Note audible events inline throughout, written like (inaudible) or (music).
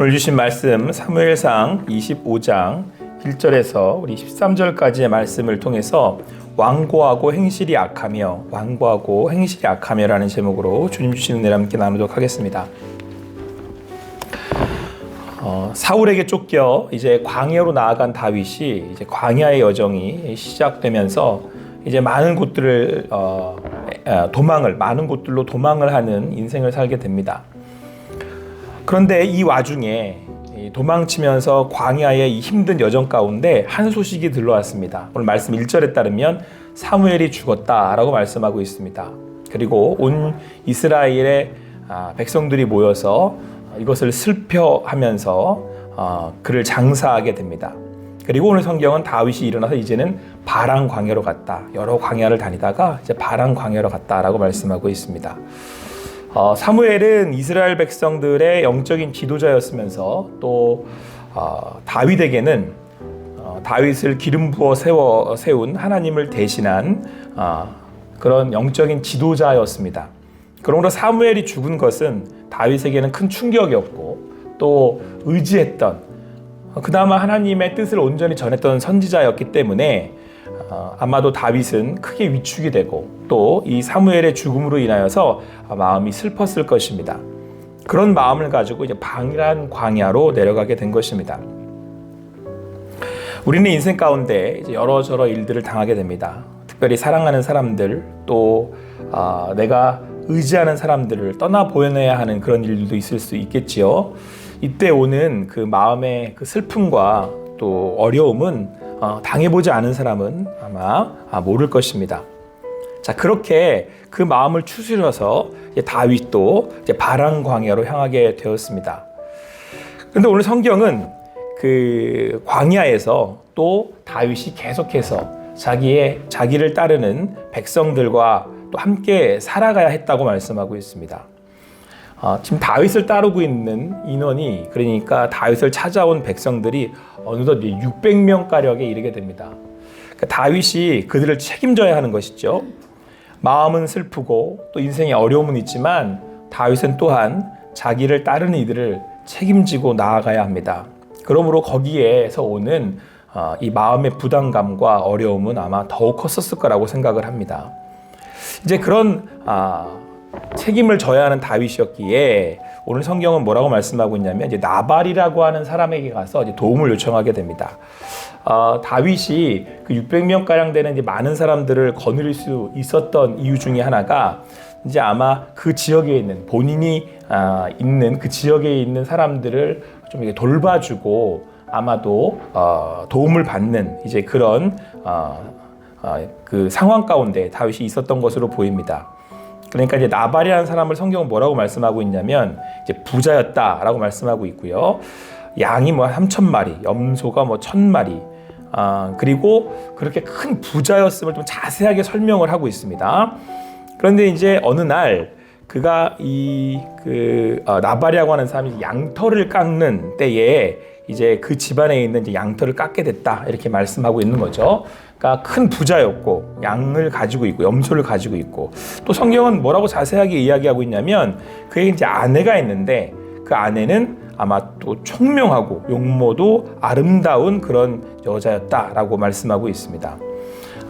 오늘 주신 말씀 사무엘상 25장 1절에서 우리 13절까지의 말씀을 통해서 왕고하고 행실이 악하며 왕고하고 행실이 악하며라는 제목으로 주님 주시는 은혜를 함께 나누도록 하겠습니다. 어, 사울에게 쫓겨 이제 광야로 나아간 다윗이 이제 광야의 여정이 시작되면서 이제 많은 곳들을 어, 에, 도망을 많은 곳들로 도망을 하는 인생을 살게 됩니다. 그런데 이 와중에 이 도망치면서 광야의 이 힘든 여정 가운데 한 소식이 들러왔습니다. 오늘 말씀 1절에 따르면 사무엘이 죽었다라고 말씀하고 있습니다. 그리고 온 이스라엘의 아, 백성들이 모여서 이것을 슬퍼하면서 어, 그를 장사하게 됩니다. 그리고 오늘 성경은 다윗이 일어나서 이제는 바랑 광야로 갔다. 여러 광야를 다니다가 이제 바랑 광야로 갔다라고 말씀하고 있습니다. 어, 사무엘은 이스라엘 백성들의 영적인 지도자였으면서 또 어, 다윗에게는 어, 다윗을 기름 부어 세워 세운 하나님을 대신한 어, 그런 영적인 지도자였습니다. 그러므로 사무엘이 죽은 것은 다윗에게는 큰 충격이었고 또 의지했던 어, 그나마 하나님의 뜻을 온전히 전했던 선지자였기 때문에 어, 아마도 다윗은 크게 위축이 되고 또 이 사무엘의 죽음으로 인하여서 마음이 슬펐을 것입니다. 그런 마음을 가지고 이제 방일한 광야로 내려가게 된 것입니다. 우리는 인생 가운데 이제 여러 저러 일들을 당하게 됩니다. 특별히 사랑하는 사람들 또 어, 내가 의지하는 사람들을 떠나 보내야 하는 그런 일들도 있을 수 있겠지요. 이때 오는 그 마음의 그 슬픔과 또 어려움은 어, 당해보지 않은 사람은 아마 아, 모를 것입니다. 자 그렇게 그 마음을 추스려서 다윗도 바람 광야로 향하게 되었습니다. 그런데 오늘 성경은 그 광야에서 또 다윗이 계속해서 자기의 자기를 따르는 백성들과 또 함께 살아가야 했다고 말씀하고 있습니다. 어, 지금 다윗을 따르고 있는 인원이 그러니까 다윗을 찾아온 백성들이 어느덧 600명 가량에 이르게 됩니다. 그러니까 다윗이 그들을 책임져야 하는 것이죠. 마음은 슬프고 또 인생에 어려움은 있지만 다윗은 또한 자기를 따르는 이들을 책임지고 나아가야 합니다. 그러므로 거기에서 오는 어, 이 마음의 부담감과 어려움은 아마 더욱 컸었을 거라고 생각을 합니다. 이제 그런 아, 책임을 져야 하는 다윗이었기에 오늘 성경은 뭐라고 말씀하고 있냐면 이제 나발이라고 하는 사람에게 가서 이제 도움을 요청하게 됩니다. 어, 다윗이 그 600명 가량 되는 이제 많은 사람들을 거느릴 수 있었던 이유 중에 하나가 이제 아마 그 지역에 있는 본인이 아, 있는 그 지역에 있는 사람들을 좀 이렇게 돌봐주고 아마도 어, 도움을 받는 이제 그런 어, 어, 그 상황 가운데 다윗이 있었던 것으로 보입니다. 그러니까 이제 나발이라는 사람을 성경은 뭐라고 말씀하고 있냐면 이제 부자였다라고 말씀하고 있고요. 양이 뭐 3천 마리, 염소가 뭐 천 마리. 아, 그리고 그렇게 큰 부자였음을 좀 자세하게 설명을 하고 있습니다. 그런데 이제 어느 날 그가 이그 어, 나발이라고 하는 사람이 양털을 깎는 때에 이제 그 집안에 있는 이제 양털을 깎게 됐다 이렇게 말씀하고 있는 거죠. 큰 부자였고 양을 가지고 있고 염소를 가지고 있고 또 성경은 뭐라고 자세하게 이야기하고 있냐면 그에 이제 아내가 있는데 그 아내는 아마 또 총명하고 용모도 아름다운 그런 여자였다라고 말씀하고 있습니다.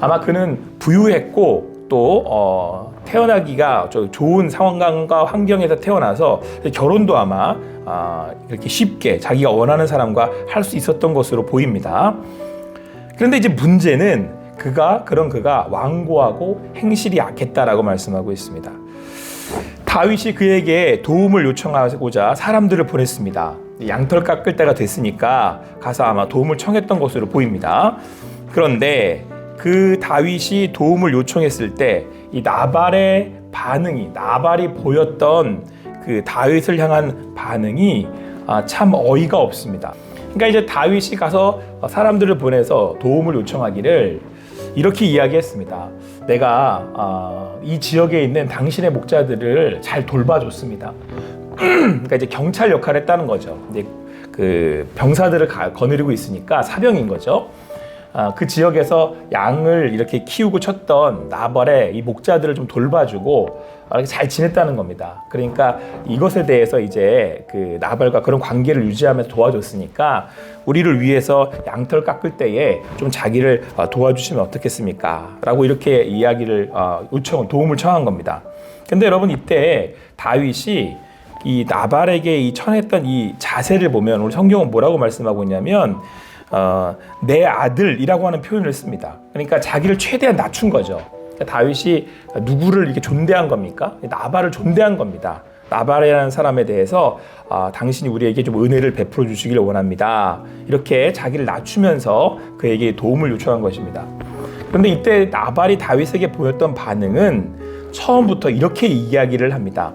아마 그는 부유했고 또 어, 태어나기가 좋은 상황과 환경에서 태어나서 결혼도 아마 아, 이렇게 쉽게 자기가 원하는 사람과 할 수 있었던 것으로 보입니다. 그런데 이제 문제는 그가 그런 그가 완고하고 행실이 약했다라고 말씀하고 있습니다. 다윗이 그에게 도움을 요청하고자 사람들을 보냈습니다. 양털 깎을 때가 됐으니까 가서 아마 도움을 청했던 것으로 보입니다. 그런데 그 다윗이 도움을 요청했을 때 이 나발의 반응이 나발이 보였던 그 다윗을 향한 반응이 아, 참 어이가 없습니다. 그러니까 이제 다윗이 가서 사람들을 보내서 도움을 요청하기를 이렇게 이야기했습니다. 내가 어, 이 지역에 있는 당신의 목자들을 잘 돌봐줬습니다. (clears throat) 그러니까 이제 경찰 역할을 했다는 거죠. 그 병사들을 가, 거느리고 있으니까 사병인 거죠. 아, 그 지역에서 양을 이렇게 키우고 쳤던 나발의 이 목자들을 좀 돌봐주고 잘 지냈다는 겁니다. 그러니까 이것에 대해서 이제 그 나발과 그런 관계를 유지하면서 도와줬으니까 우리를 위해서 양털 깎을 때에 좀 자기를 어, 도와주시면 어떻겠습니까? 라고 이렇게 이야기를 어, 요청, 도움을 청한 겁니다. 근데 여러분 이때 다윗이 이 나발에게 이 청했던 이 자세를 보면 오늘 성경은 뭐라고 말씀하고 있냐면 어, 내 아들이라고 하는 표현을 씁니다. 그러니까 자기를 최대한 낮춘 거죠. 그러니까 다윗이 누구를 이렇게 존대한 겁니까? 나발을 존대한 겁니다. 나발이라는 사람에 대해서 아, 당신이 우리에게 좀 은혜를 베풀어 주시기를 원합니다. 이렇게 자기를 낮추면서 그에게 도움을 요청한 것입니다. 그런데 이때 나발이 다윗에게 보였던 반응은 처음부터 이렇게 이야기를 합니다.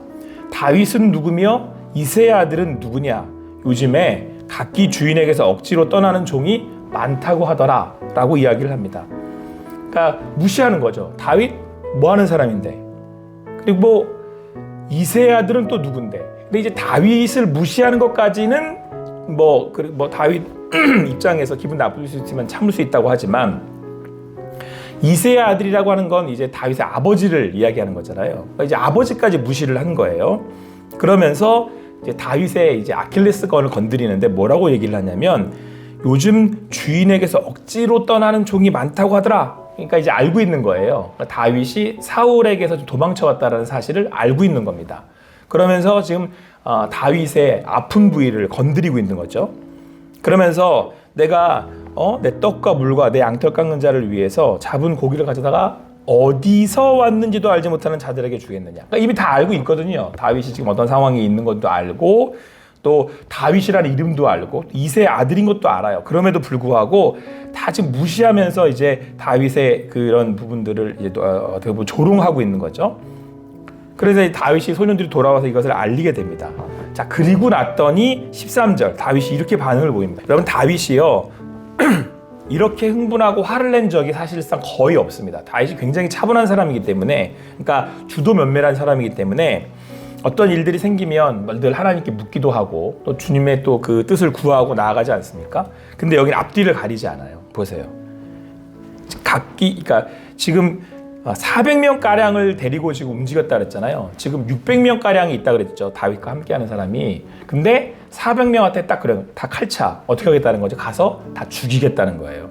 다윗은 누구며 이세의 아들은 누구냐? 요즘에 각기 주인에게서 억지로 떠나는 종이 많다고 하더라. 라고 이야기를 합니다. 그러니까 무시하는 거죠. 다윗 뭐 하는 사람인데. 그리고 뭐 이세의 아들은 또 누군데. 근데 이제 다윗을 무시하는 것까지는 뭐, 그, 뭐 다윗 (clears throat) 입장에서 기분 나쁠 수 있지만 참을 수 있다고 하지만 이세의 아들이라고 하는 건 이제 다윗의 아버지를 이야기하는 거잖아요. 그러니까 이제 아버지까지 무시를 한 거예요. 그러면서 이제 다윗의 이제 아킬레스건을 건드리는데 뭐라고 얘기를 하냐면 요즘 주인에게서 억지로 떠나는 종이 많다고 하더라. 그러니까 이제 알고 있는 거예요. 그러니까 다윗이 사울에게서 좀 도망쳐왔다라는 사실을 알고 있는 겁니다. 그러면서 지금 어, 다윗의 아픈 부위를 건드리고 있는 거죠. 그러면서 내가 어, 내 떡과 물과 내 양털 깎는 자를 위해서 잡은 고기를 가져다가 어디서 왔는지도 알지 못하는 자들에게 주겠느냐. 그러니까 이미 다 알고 있거든요. 다윗이 지금 어떤 상황에 있는 것도 알고 또 다윗이라는 이름도 알고 이세의 아들인 것도 알아요. 그럼에도 불구하고 다 지금 무시하면서 이제 다윗의 그런 부분들을 이제 어, 어떻게 보면 조롱하고 있는 거죠. 그래서 다윗이 소년들이 돌아와서 이것을 알리게 됩니다. 자, 그리고 났더니 13절 다윗이 이렇게 반응을 보입니다. 여러분 다윗이요. (clears throat) 이렇게 흥분하고 화를 낸 적이 사실상 거의 없습니다. 다윗이 굉장히 차분한 사람이기 때문에 그러니까 주도 면밀한 사람이기 때문에 어떤 일들이 생기면 늘 하나님께 묻기도 하고 또 주님의 또 그 뜻을 구하고 나아가지 않습니까? 근데 여기는 앞뒤를 가리지 않아요. 보세요. 각기 그러니까 지금 400명 가량을 데리고 지금 움직였다 그랬잖아요. 지금 600명 가량이 있다 그랬죠. 다윗과 함께하는 사람이. 근데 400명한테 딱 그래 다 칼차 어떻게 하겠다는 거죠? 가서 다 죽이겠다는 거예요.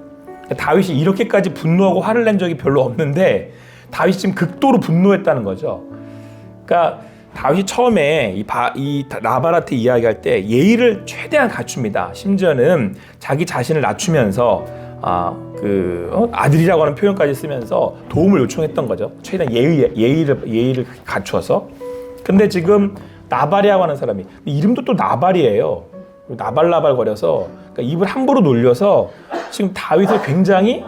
다윗이 이렇게까지 분노하고 화를 낸 적이 별로 없는데 다윗이 지금 극도로 분노했다는 거죠. 그러니까 다윗이 처음에 이, 바, 이 나발한테 이야기할 때 예의를 최대한 갖춥니다. 심지어는 자기 자신을 낮추면서 아, 그 어? 아들이라고 하는 표현까지 쓰면서 도움을 요청했던 거죠. 최대한 예의, 예의를 예의를 갖추어서. 근데 지금 나발이라고 하는 사람이 이름도 또 나발이에요. 나발나발 거려서 그러니까 입을 함부로 놀려서 지금 다윗을 굉장히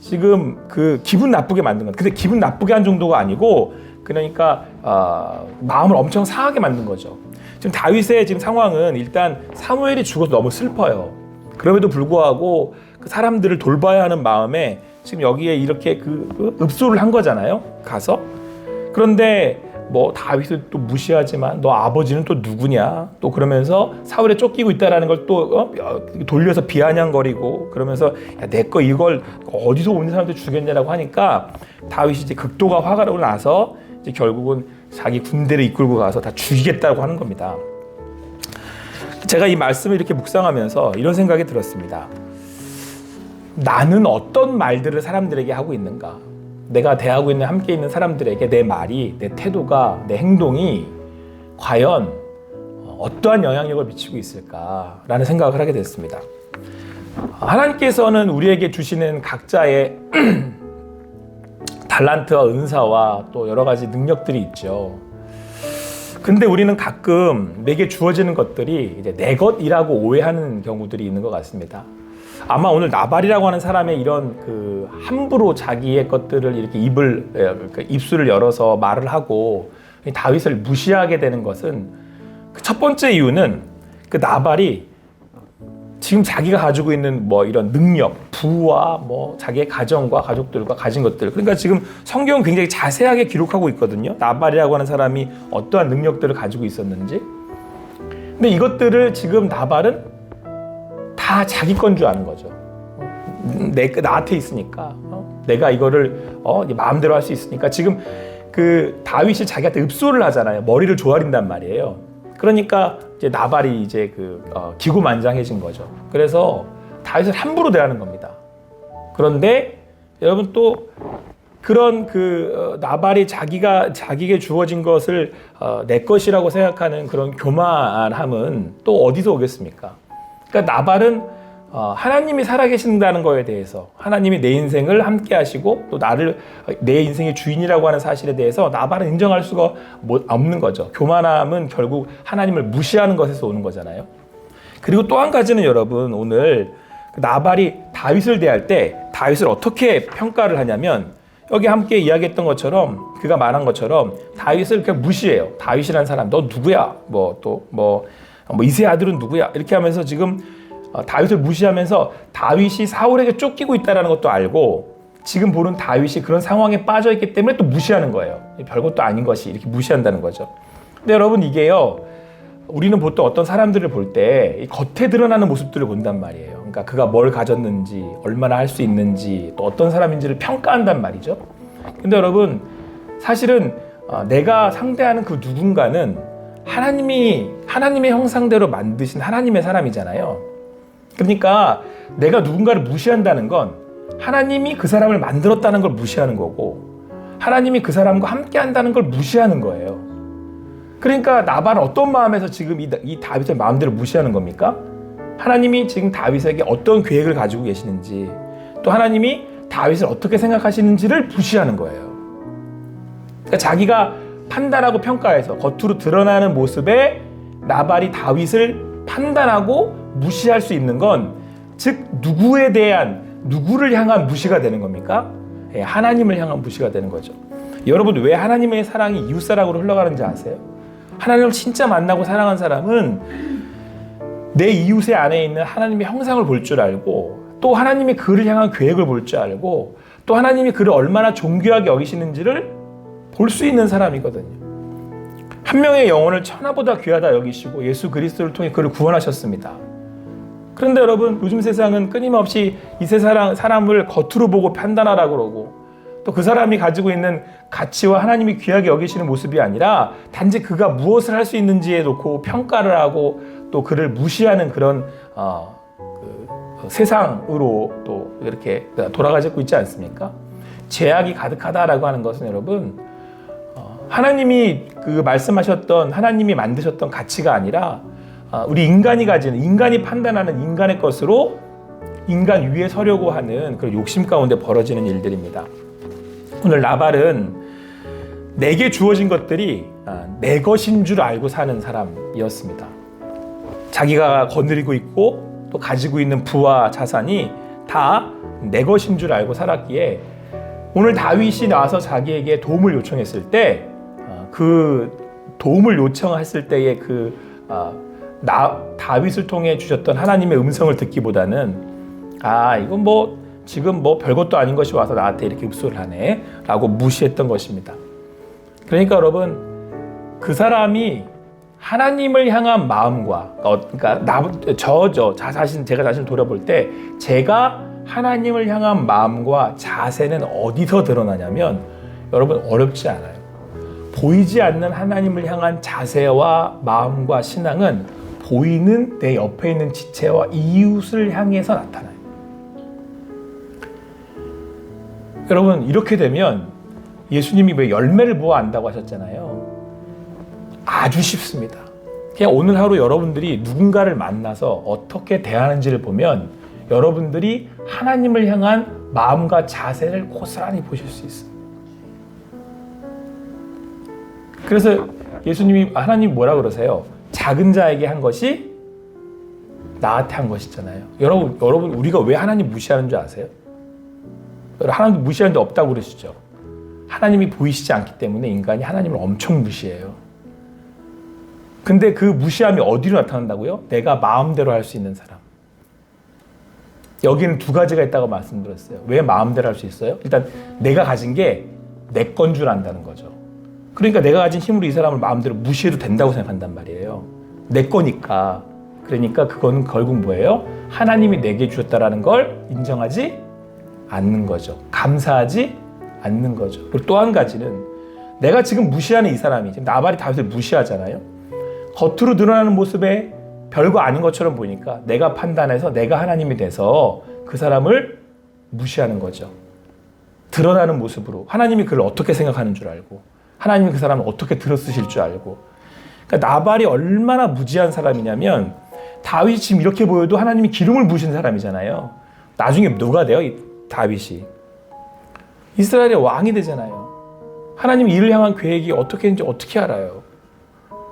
지금 그 기분 나쁘게 만든 건. 근데 기분 나쁘게 한 정도가 아니고 그러니까 어, 마음을 엄청 상하게 만든 거죠. 지금 다윗의 지금 상황은 일단 사무엘이 죽어서 너무 슬퍼요. 그럼에도 불구하고 그 사람들을 돌봐야 하는 마음에 지금 여기에 이렇게 그, 그 읍소를 한 거잖아요. 가서 그런데 뭐 다윗을 또 무시하지만 너 아버지는 또 누구냐 또 그러면서 사울에 쫓기고 있다라는 걸또 어? 돌려서 비아냥거리고 그러면서 내 거 이걸 어디서 온 사람들 죽였냐라고 하니까 다윗이 이제 극도가 화가 나서 이제 결국은 자기 군대를 이끌고 가서 다 죽이겠다고 하는 겁니다. 제가 이 말씀을 이렇게 묵상하면서 이런 생각이 들었습니다. 나는 어떤 말들을 사람들에게 하고 있는가? 내가 대하고 있는 함께 있는 사람들에게 내 말이, 내 태도가, 내 행동이 과연 어떠한 영향력을 미치고 있을까라는 생각을 하게 됐습니다. 하나님께서는 우리에게 주시는 각자의 (clears throat) 달란트와 은사와 또 여러 가지 능력들이 있죠. 근데 우리는 가끔 내게 주어지는 것들이 이제 내 것이라고 오해하는 경우들이 있는 것 같습니다. 아마 오늘 나발이라고 하는 사람의 이런 그 함부로 자기의 것들을 이렇게 입을 그러니까 입술을 열어서 말을 하고 다윗을 무시하게 되는 것은 그 첫 번째 이유는 그 나발이 지금 자기가 가지고 있는 뭐 이런 능력, 부와 뭐 자기의 가정과 가족들과 가진 것들. 그러니까 지금 성경은 굉장히 자세하게 기록하고 있거든요. 나발이라고 하는 사람이 어떠한 능력들을 가지고 있었는지. 근데 이것들을 지금 나발은 다 자기 건 줄 아는 거죠. 내 나한테 있으니까 어? 내가 이거를 어, 마음대로 할 수 있으니까 지금 그 다윗이 자기한테 읍소를 하잖아요. 머리를 조아린단 말이에요. 그러니까 이제 나발이 이제 그 어, 기고만장해진 거죠. 그래서 다윗을 함부로 대하는 겁니다. 그런데 여러분 또 그런 그 어, 나발이 자기가 자기에게 주어진 것을 어, 내 것이라고 생각하는 그런 교만함은 또 어디서 오겠습니까? 그러니까 나발은 어, 하나님이 살아계신다는 거에 대해서 하나님이 내 인생을 함께 하시고 또 나를 어, 내 인생의 주인이라고 하는 사실에 대해서 나발은 인정할 수가 못- 없는 거죠. 교만함은 결국 하나님을 무시하는 것에서 오는 거잖아요. 그리고 또 한 가지는 여러분 오늘 그 나발이 다윗을 대할 때 다윗을 어떻게 평가를 하냐면 여기 함께 이야기했던 것처럼 그가 말한 것처럼 다윗을 그냥 무시해요. 다윗이라는 사람 너 누구야? 뭐 또뭐뭐 이세 아들은 누구야? 이렇게 하면서 지금 어, 다윗을 무시하면서 다윗이 사울에게 쫓기고 있다는 것도 알고 지금 보는 다윗이 그런 상황에 빠져 있기 때문에 또 무시하는 거예요. 별것도 아닌 것이 이렇게 무시한다는 거죠. 근데 여러분 이게요. 우리는 보통 어떤 사람들을 볼 때 겉에 드러나는 모습들을 본단 말이에요. 그러니까 그가 뭘 가졌는지, 얼마나 할 수 있는지, 또 어떤 사람인지를 평가한단 말이죠. 근데 여러분, 사실은 어, 내가 상대하는 그 누군가는 하나님이 하나님의 형상대로 만드신 하나님의 사람이잖아요. 그러니까 내가 누군가를 무시한다는 건 하나님이 그 사람을 만들었다는 걸 무시하는 거고 하나님이 그 사람과 함께 한다는 걸 무시하는 거예요. 그러니까 나발은 어떤 마음에서 지금 이, 이 다윗의 마음대로 무시하는 겁니까? 하나님이 지금 다윗에게 어떤 계획을 가지고 계시는지 또 하나님이 다윗을 어떻게 생각하시는지를 무시하는 거예요. 그러니까 자기가 판단하고 평가해서 겉으로 드러나는 모습에 나발이 다윗을 판단하고 무시할 수 있는 건 즉 누구에 대한 누구를 향한 무시가 되는 겁니까? 예, 하나님을 향한 무시가 되는 거죠. 여러분 왜 하나님의 사랑이 이웃 사랑으로 흘러가는지 아세요? 하나님을 진짜 만나고 사랑한 사람은 내 이웃의 안에 있는 하나님의 형상을 볼 줄 알고 또 하나님이 그를 향한 계획을 볼 줄 알고 또 하나님이 그를 얼마나 존귀하게 여기시는지를 볼 수 있는 사람이거든요. 한 명의 영혼을 천하보다 귀하다 여기시고 예수 그리스도를 통해 그를 구원하셨습니다. 그런데 여러분 요즘 세상은 끊임없이 이 세상 사람을 겉으로 보고 판단하라 그러고 또 그 사람이 가지고 있는 가치와 하나님이 귀하게 여기시는 모습이 아니라 단지 그가 무엇을 할 수 있는지에 놓고 평가를 하고 또 그를 무시하는 그런 어, 그 세상으로 또 이렇게 돌아가고 있지 않습니까? 죄악이 가득하다라고 하는 것은 여러분 어, 하나님이 그 말씀하셨던 하나님이 만드셨던 가치가 아니라 어, 우리 인간이 가지는 인간이 판단하는 인간의 것으로 인간 위에 서려고 하는 그런 욕심 가운데 벌어지는 일들입니다. 오늘 나발은 내게 주어진 것들이 아, 내 것인 줄 알고 사는 사람이었습니다. 자기가 거느리고 있고 또 가지고 있는 부와 자산이 다 내 것인 줄 알고 살았기에 오늘 다윗이 나와서 자기에게 도움을 요청했을 때 그 도움을 요청했을 때의 그 아, 나, 다윗을 통해 주셨던 하나님의 음성을 듣기보다는 아 이건 뭐 지금 뭐 별것도 아닌 것이 와서 나한테 이렇게 읍소를 하네 라고 무시했던 것입니다. 그러니까 여러분 그 사람이 하나님을 향한 마음과 어, 그러니까 나 저저 자신 제가 자신을 돌아볼 때 제가 하나님을 향한 마음과 자세는 어디서 드러나냐면 여러분 어렵지 않아요. 보이지 않는 하나님을 향한 자세와 마음과 신앙은 보이는 내 옆에 있는 지체와 이웃을 향해서 나타나요. 여러분 이렇게 되면 예수님이 왜 열매를 보아 안다고 하셨잖아요. 아주 쉽습니다. 그냥 오늘 하루 여러분들이 누군가를 만나서 어떻게 대하는지를 보면 여러분들이 하나님을 향한 마음과 자세를 고스란히 보실 수 있어요. 그래서 예수님이 하나님 뭐라 그러세요? 작은 자에게 한 것이 나한테 한 것이잖아요. 여러분, 여러분 우리가 왜 하나님 무시하는 줄 아세요? 하나님 무시하는 데 없다고 그러시죠. 하나님이 보이시지 않기 때문에 인간이 하나님을 엄청 무시해요. 근데 그 무시함이 어디로 나타난다고요? 내가 마음대로 할 수 있는 사람. 여기는 두 가지가 있다고 말씀드렸어요. 왜 마음대로 할 수 있어요? 일단 내가 가진 게 내 건 줄 안다는 거죠. 그러니까 내가 가진 힘으로 이 사람을 마음대로 무시해도 된다고 생각한단 말이에요. 내 거니까. 그러니까 그건 결국 뭐예요? 하나님이 내게 주셨다라는 걸 인정하지 않는 거죠. 감사하지 않는 거죠. 그리고 또 한 가지는 내가 지금 무시하는 이 사람이 지금 나발이 다윗을 무시하잖아요. 겉으로 드러나는 모습에 별거 아닌 것처럼 보이니까 내가 판단해서 내가 하나님이 돼서 그 사람을 무시하는 거죠. 드러나는 모습으로 하나님이 그를 어떻게 생각하는 줄 알고 하나님이 그 사람을 어떻게 들어쓰실 줄 알고 그러니까 나발이 얼마나 무지한 사람이냐면 다윗이 지금 이렇게 보여도 하나님이 기름을 부으신 사람이잖아요. 나중에 누가 돼요? 이 다윗이 이스라엘의 왕이 되잖아요. 하나님 이를 향한 계획이 어떻게 있는지 어떻게 알아요?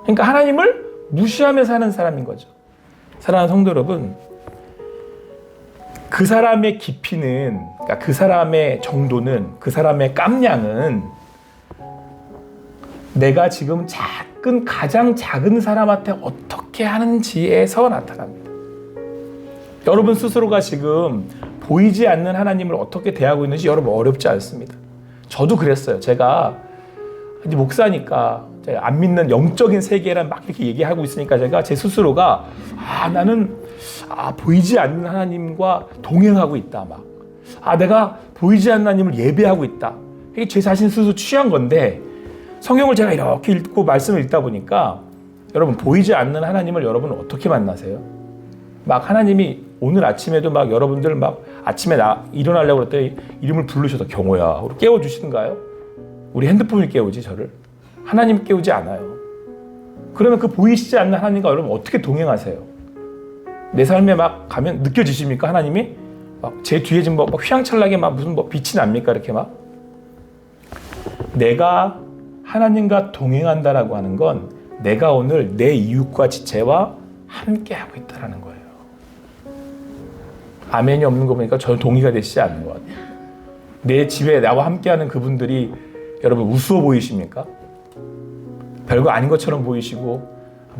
그러니까 하나님을 무시하며 사는 사람인 거죠. 사랑하는 성도 여러분, 그 사람의 깊이는, 그러니까 그 사람의 정도는, 그 사람의 깜냥은 내가 지금 작은, 가장 작은 사람한테 어떻게 하는지에서 나타납니다. 여러분 스스로가 지금 보이지 않는 하나님을 어떻게 대하고 있는지 여러분 어렵지 않습니다. 저도 그랬어요. 제가 이제 목사니까 안 믿는 영적인 세계란 막 이렇게 얘기하고 있으니까 제가 제 스스로가 아 나는 아 보이지 않는 하나님과 동행하고 있다 막. 아 내가 보이지 않는 하나님을 예배하고 있다. 이게 제 자신 스스로 취한 건데 성경을 제가 이렇게 읽고 말씀을 읽다 보니까 여러분 보이지 않는 하나님을 여러분은 어떻게 만나세요? 막 하나님이 오늘 아침에도 막 여러분들 막 아침에 나 일어나려고 그랬더니 이름을 부르셔서 경호야 깨워 주시는가요? 우리 핸드폰을 깨우지 저를 하나님 깨우지 않아요. 그러면 그 보이시지 않는 하나님과 여러분 어떻게 동행하세요? 내 삶에 막 가면 느껴지십니까 하나님이 막 제 뒤에 지금 뭐, 막 휘황찬란하게 막 무슨 뭐 빛이 납니까 이렇게 막 내가 하나님과 동행한다라고 하는 건 내가 오늘 내 이웃과 지체와 함께 하고 있다라는 거예요. 아멘이 없는 거 보니까 저는 동의가 되시지 않는 것 같아요. 내 집에 나와 함께하는 그분들이 여러분 우스워 보이십니까? 별거 아닌 것처럼 보이시고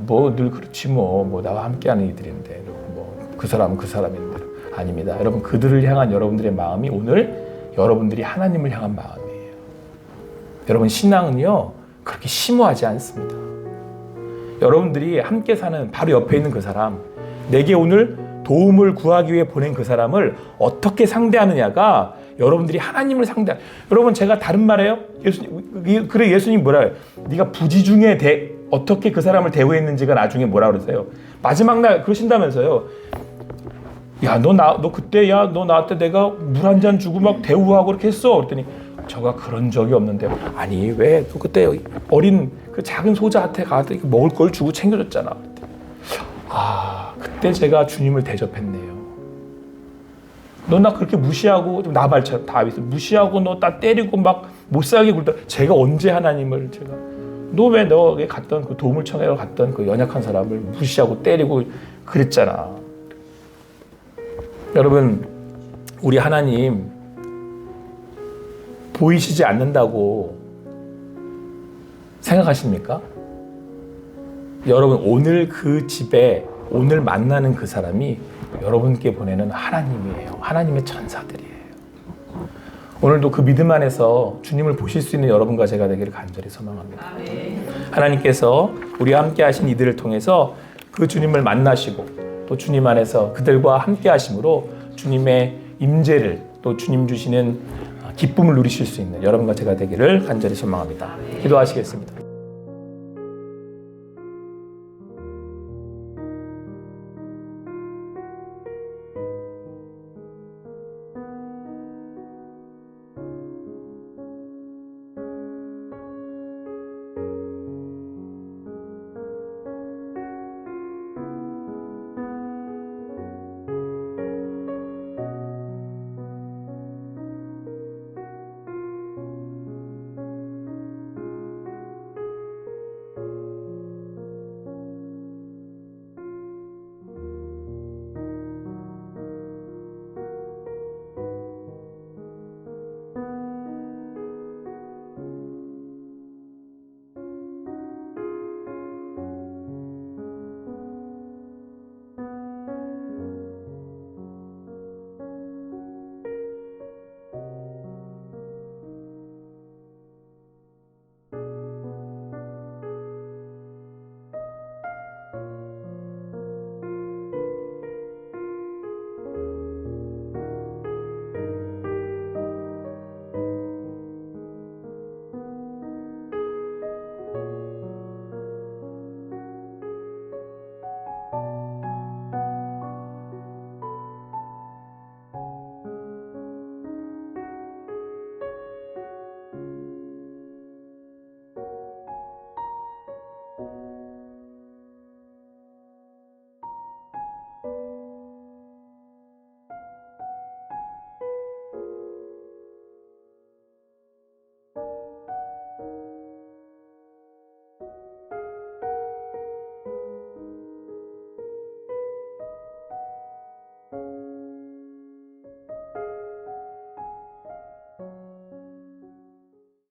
뭐 늘 그렇지 뭐, 뭐 나와 함께하는 이들인데 뭐 그 사람은 그 사람인데 아닙니다. 여러분 그들을 향한 여러분들의 마음이 오늘 여러분들이 하나님을 향한 마음이에요. 여러분 신앙은요 그렇게 심오하지 않습니다. 여러분들이 함께 사는 바로 옆에 있는 그 사람, 내게 오늘 도움을 구하기 위해 보낸 그 사람을 어떻게 상대하느냐가 여러분들이 하나님을 상대. 여러분 제가 다른 말해요? 예수님 그래 예수님 뭐라 해요? 네가 부지 중에 대, 어떻게 그 사람을 대우했는지가 나중에 뭐라 그러세요? 마지막 날 그러신다면서요. 야 너 나 너 그때 야 너 나한테 내가 물 한 잔 주고 막 대우하고 그렇게 했어. 그랬더니 저가 그런 적이 없는데 아니 왜너 그때 어린 그 작은 소자한테 가서 먹을 걸 주고 챙겨줬잖아. 아 그때 제가 주님을 대접했네요. 너 나 그렇게 무시하고 좀 나발처럼 다윗을 무시하고 너 나 때리고 막 못 살게 굴다. 제가 언제 하나님을 제가 너 왜 너에게 갔던 그 도움을 청하러 갔던 그 연약한 사람을 무시하고 때리고 그랬잖아. 여러분 우리 하나님 보이시지 않는다고 생각하십니까? 여러분 오늘 그 집에 오늘 만나는 그 사람이 여러분께 보내는 하나님이에요. 하나님의 천사들이에요. 오늘도 그 믿음 안에서 주님을 보실 수 있는 여러분과 제가 되기를 간절히 소망합니다. 하나님께서 우리와 함께 하신 이들을 통해서 그 주님을 만나시고 또 주님 안에서 그들과 함께 하심으로 주님의 임재를 또 주님 주시는 기쁨을 누리실 수 있는 여러분과 제가 되기를 간절히 소망합니다. 기도하시겠습니다.